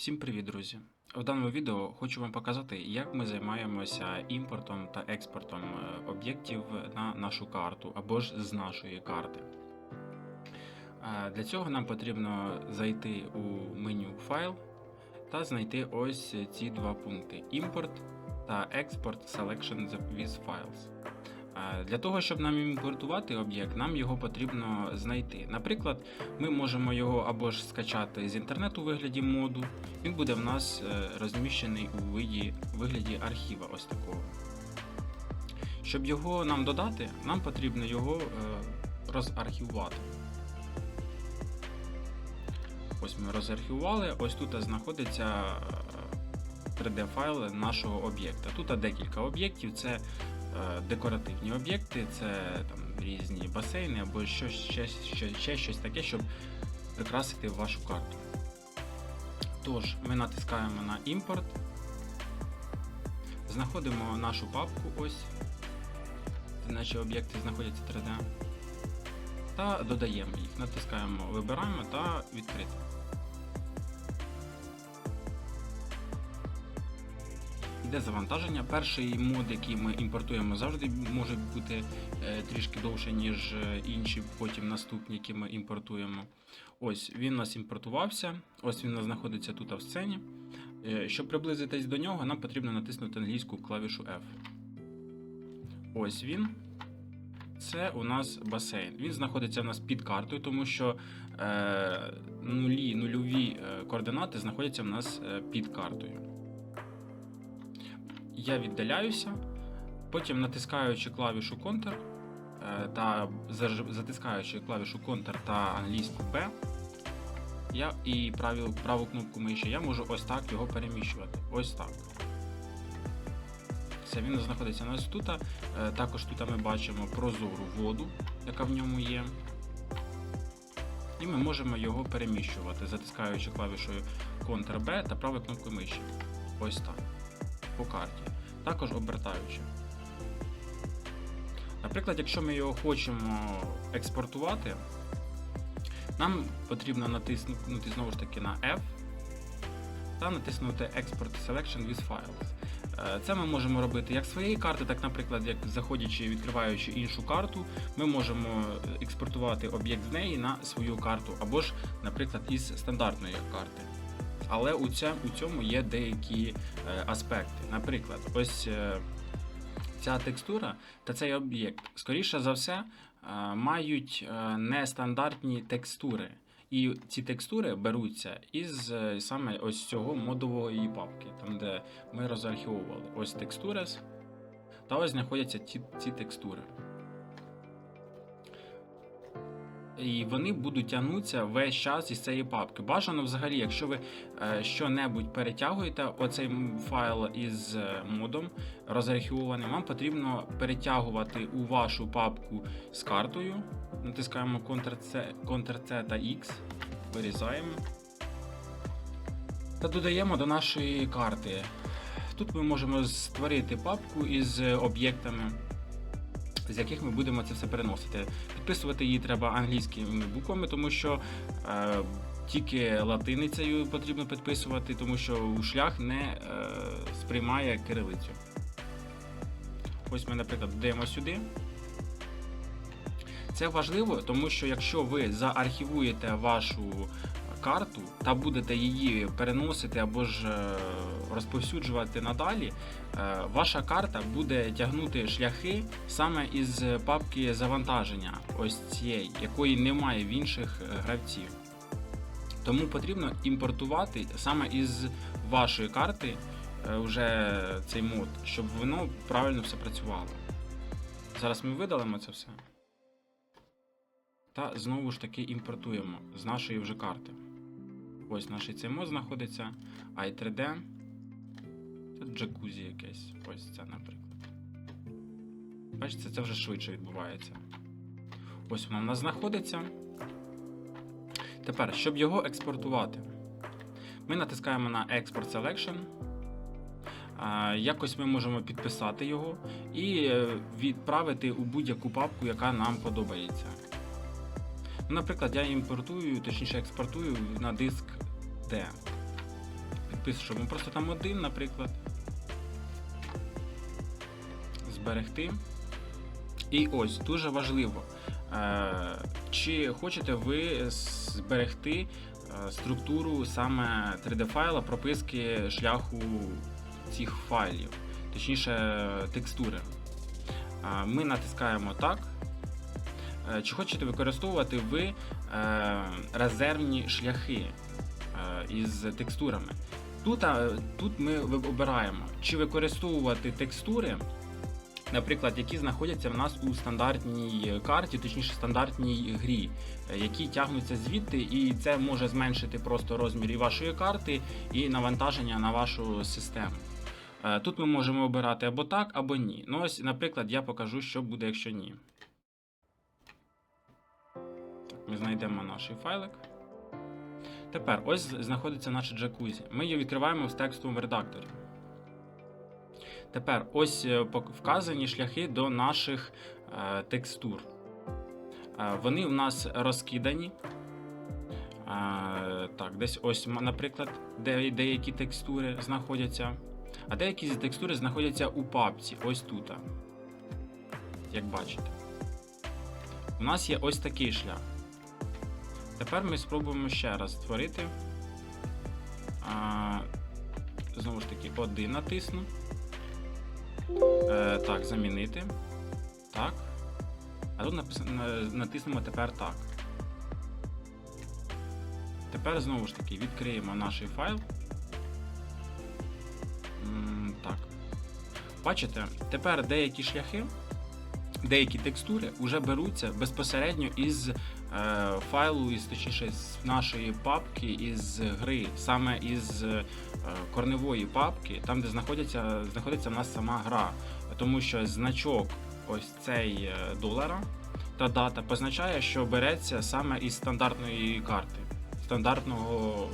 Всім привіт, друзі! В даному відео хочу вам показати, як ми займаємося імпортом та експортом е, об'єктів на нашу карту або ж з нашої карти. Е, Для цього нам потрібно зайти у меню Файл та знайти ось ці два пункти: імпорт та експорт Selection with Files. Е, Для того, щоб нам імпортувати об'єкт, нам його потрібно знайти. Наприклад, ми можемо його або ж скачати з інтернету у вигляді моду. Він буде в нас е, розміщений у виді, вигляді архіва ось такого. Щоб його нам додати, нам потрібно його е, розархівувати. Ось ми розархівували, ось тут знаходиться 3D-файл нашого об'єкта. Тут декілька об'єктів, це е, декоративні об'єкти, це там різні басейни або щось, ще, ще, ще щось таке, щоб прикрасити вашу карту. Тож, ми натискаємо на імпорт, знаходимо нашу папку, ось, наші об'єкти знаходяться 3D, та додаємо їх, натискаємо, вибираємо та відкрити. Йде завантаження. Перший мод, який ми імпортуємо, завжди може бути е, трішки довше, ніж е, інші, потім наступні, які ми імпортуємо. Ось він у нас імпортувався, ось він у нас знаходиться тут в сцені. Е, Щоб приблизитись до нього, нам потрібно натиснути англійську клавішу F. Ось він. Це у нас басейн. Він знаходиться у нас під картою, тому що е, нулі, нульові координати знаходяться у нас під картою. Я віддаляюся, потім натискаючи клавішу Ctrl е, та затискаючи клавішу Ctrl та англійську B, я і праву, праву кнопку миші, я можу ось так його переміщувати. Ось так. Все, він знаходиться у нас тут. Е, Також тут ми бачимо прозору воду, яка в ньому є. І ми можемо його переміщувати, затискаючи клавішою Ctrl-B та правою кнопкою миші. Ось так. По карті. Також обертаючи. Наприклад, якщо ми його хочемо експортувати, нам потрібно натиснути знову ж таки на F та натиснути Export Selection with Files. Е, Це ми можемо робити як своєї карти, так, наприклад, як заходячи і відкриваючи іншу карту, ми можемо експортувати об'єкт з неї на свою карту, або ж, наприклад, із стандартної карти. Але у, цьому є деякі е, аспекти. Наприклад, ось е, ця текстура та цей об'єкт, скоріше за все, е, мають нестандартні текстури. І ці текстури беруться із саме ось цього модового її папки, там де ми розархівували. Ось текстури, та ось знаходяться ці, ці текстури. І вони будуть тягнутися весь час із цієї папки. Бажано взагалі, якщо ви е, що-небудь перетягуєте, оцей файл із е, модом розархівованим, вам потрібно перетягувати у вашу папку з картою. Натискаємо Ctrl-C, Ctrl-C та X, вирізаємо та додаємо до нашої карти. Тут ми можемо створити папку із е, об'єктами з яких ми будемо це все переносити. Підписувати її треба англійськими буквами, тому що е, тільки латиницею потрібно підписувати, тому що шлях не е, сприймає кирилицю. Ось ми, наприклад, додаємо сюди. Це важливо, тому що якщо ви заархівуєте вашу карту та будете її переносити або ж е, розповсюджувати надалі, е, ваша карта буде тягнути шляхи саме із папки завантаження, ось цієї, якої немає в інших е, гравців. Тому потрібно імпортувати саме із вашої карти вже цей мод, щоб воно правильно все працювало. Зараз ми видалимо це все. Та знову ж таки імпортуємо з нашої вже карти. Ось наш цей мод знаходиться, i3D. Це джакузі якесь. Ось це, наприклад. Бачите, це вже швидше відбувається. Ось воно в нас знаходиться. Тепер, щоб його експортувати, ми натискаємо на Export Selection. Якось ми можемо підписати його і е, відправити у будь-яку папку, яка нам подобається. Наприклад, я імпортую, точніше експортую на диск D. Запишемо просто там один, наприклад. Зберегти. І ось дуже важливо. е, Чи хочете ви зберегти е, структуру саме 3D файла прописки шляху цих файлів, точніше текстури. Е, Ми натискаємо так. Е, Чи хочете використовувати ви е, резервні шляхи е, із текстурами? Тут, тут ми обираємо, чи використовувати текстури, наприклад, які знаходяться в нас у стандартній карті, точніше стандартній грі, які тягнуться звідти, і це може зменшити просто розмір і вашої карти, і навантаження на вашу систему. Тут ми можемо обирати або так, або ні. Ну ось, наприклад, я покажу, що буде, якщо ні. Ми знайдемо наш файлик. Тепер ось знаходиться наше джакузі. Ми її відкриваємо в текстовому редакторі. Тепер ось е, вказані шляхи до наших е, текстур. Е, вони у нас розкидані. Е, так, десь ось, наприклад, де, деякі текстури знаходяться. А деякі з текстури знаходяться у папці, ось тут. Як бачите. У нас є ось такий шлях. Тепер ми спробуємо ще раз створити. А, знову ж таки, один натисну. Е, так, замінити. Так. А тут напис- натиснемо тепер так. Тепер знову ж таки відкриємо наш файл. Так. Бачите, тепер деякі шляхи, деякі текстури вже беруться безпосередньо із е, файлу, із точніше з нашої папки із гри, саме із е, корневої папки, там де знаходиться, знаходиться в нас сама гра. Тому що значок ось цей е, долара та дата позначає, що береться саме із стандартної карти, стандартного,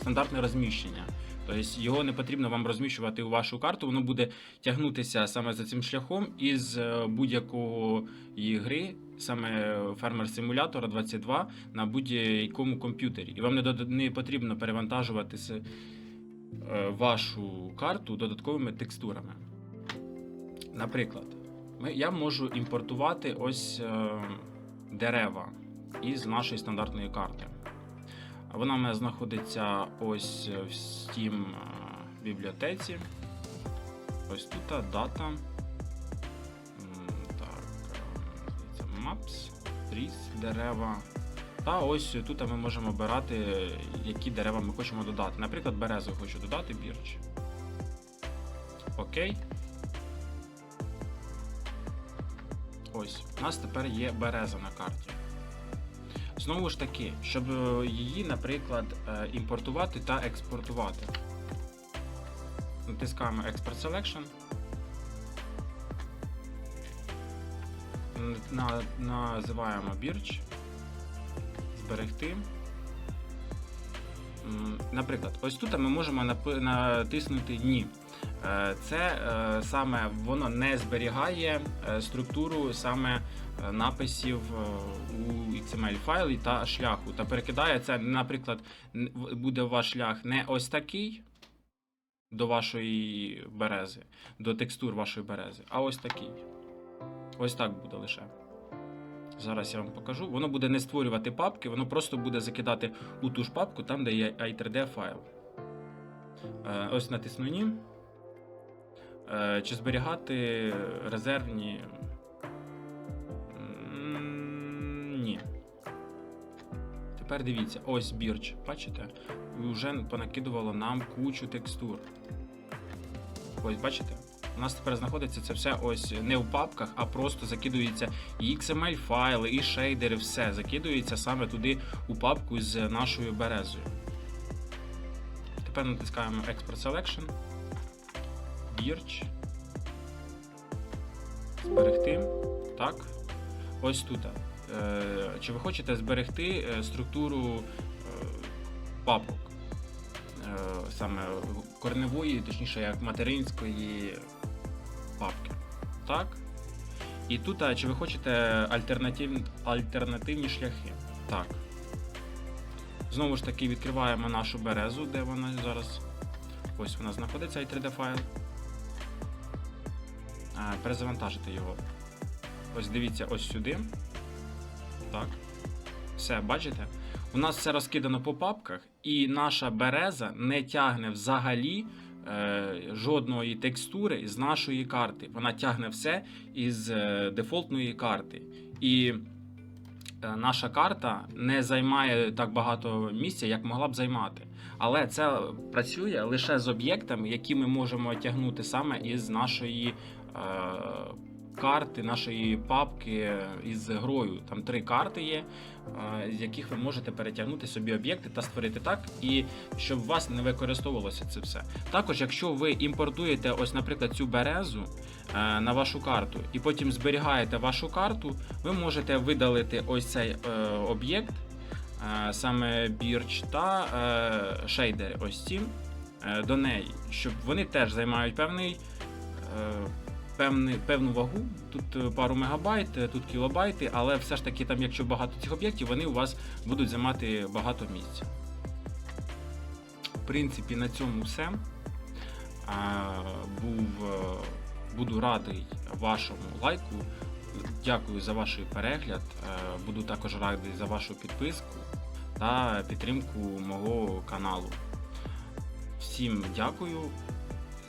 стандартне розміщення. Тобто його не потрібно вам розміщувати у вашу карту, воно буде тягнутися саме за цим шляхом із е, будь-якого гри, саме фермер симулятора 22 на будь-якому комп'ютері. І вам не, не потрібно перевантажувати е, вашу карту додатковими текстурами. Наприклад, я можу імпортувати ось е, дерева із нашої стандартної карти. Вона в мене знаходиться ось в Steam е, бібліотеці. Ось тут дата. Так, е, здається, Maps, Trees, дерева. Та ось тут ми можемо обирати, які дерева ми хочемо додати. Наприклад, березу хочу додати бірч. Окей. Ось, у нас тепер є береза на карті. Знову ж таки, щоб е, її, наприклад, е, імпортувати та експортувати. Натискаємо Export Selection. На, називаємо бірч. Зберегти. Наприклад, ось тут ми можемо натиснути Ні. Е, Це е, саме воно не зберігає е, структуру саме написів у XML файлі та шляху. Та перекидає це, наприклад, буде ваш шлях не ось такий до вашої берези, до текстур вашої берези, а ось такий. Ось так буде лише. Зараз я вам покажу. Воно буде не створювати папки, воно просто буде закидати у ту ж папку, там, де є i3D файл. Ось натисну Ні. Е, Чи зберігати резервні. Ні. Тепер дивіться, ось бірч, бачите? Вже понакидувало нам кучу текстур. Ось, бачите? У нас тепер знаходиться це все ось не в папках, а просто закидується і XML файли, і шейдери, все закидується саме туди у папку з нашою березою. Тепер натискаємо Export Selection. Бірч. Зберегти. Так. Ось тут. Е, Чи ви хочете зберегти е, структуру е, папок? Саме корневої, точніше, як материнської папки. Так. І тут, чи ви хочете альтернатив, альтернативні шляхи? Так. Знову ж таки, відкриваємо нашу березу, де вона зараз Ось нас знаходиться і 3D файл. Е, Перезавантажити його. Ось дивіться ось сюди. Так. Все, бачите? У нас все розкидано по папках, і наша береза не тягне взагалі е, жодної текстури з нашої карти. Вона тягне все із е, дефолтної карти. І е, наша карта не займає так багато місця, як могла б займати. Але це працює лише з об'єктами, які ми можемо тягнути саме із нашої карти, нашої папки із грою. Там три карти є, е, з яких ви можете перетягнути собі об'єкти та створити так, і щоб у вас не використовувалося це все. Також, якщо ви імпортуєте, ось, наприклад, цю березу е, на вашу карту, і потім зберігаєте вашу карту, ви можете видалити ось цей е, об'єкт, е, саме бірч та е, шейдери, ось ці е, до неї, щоб вони теж займають певний. е, Певний, певну вагу, тут е, пару мегабайт, е, тут кілобайти, але все ж таки, там, якщо багато цих об'єктів, вони у вас будуть займати багато місця. В принципі, на цьому все. Був, е, буду радий вашому лайку. Дякую за ваш перегляд. Буду також радий за вашу підписку та підтримку мого каналу. Всім дякую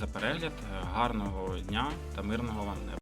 за перегляд, е, гарного дня та мирного вам неба.